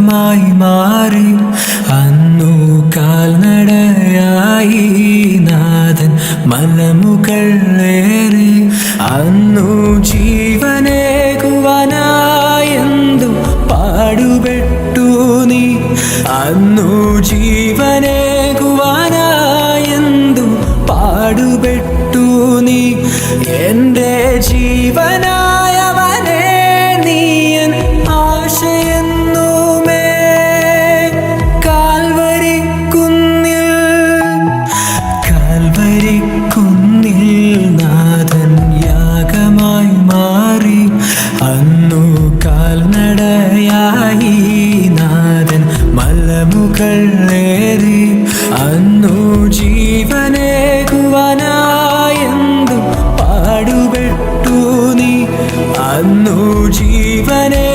കാലമായി മാറി. അന്നു കാൽനടയായി നാഥൻ മലമുകളേറി അന്നു ജീവനേകുവാനായെന്തു പാടുപെട്ടു നീ? അന്നു ജീവനേകുവാനായു പാടുപെട്ടു നീ? എന്റെ ജീവന അന്നു കാൽനടയായി നാഥൻ മലമുകളേറി അന്നു ജീവനേകുവാനായെന്തു പാടുപെട്ടു നീ. അന്നു ജീവനേകുവാൻ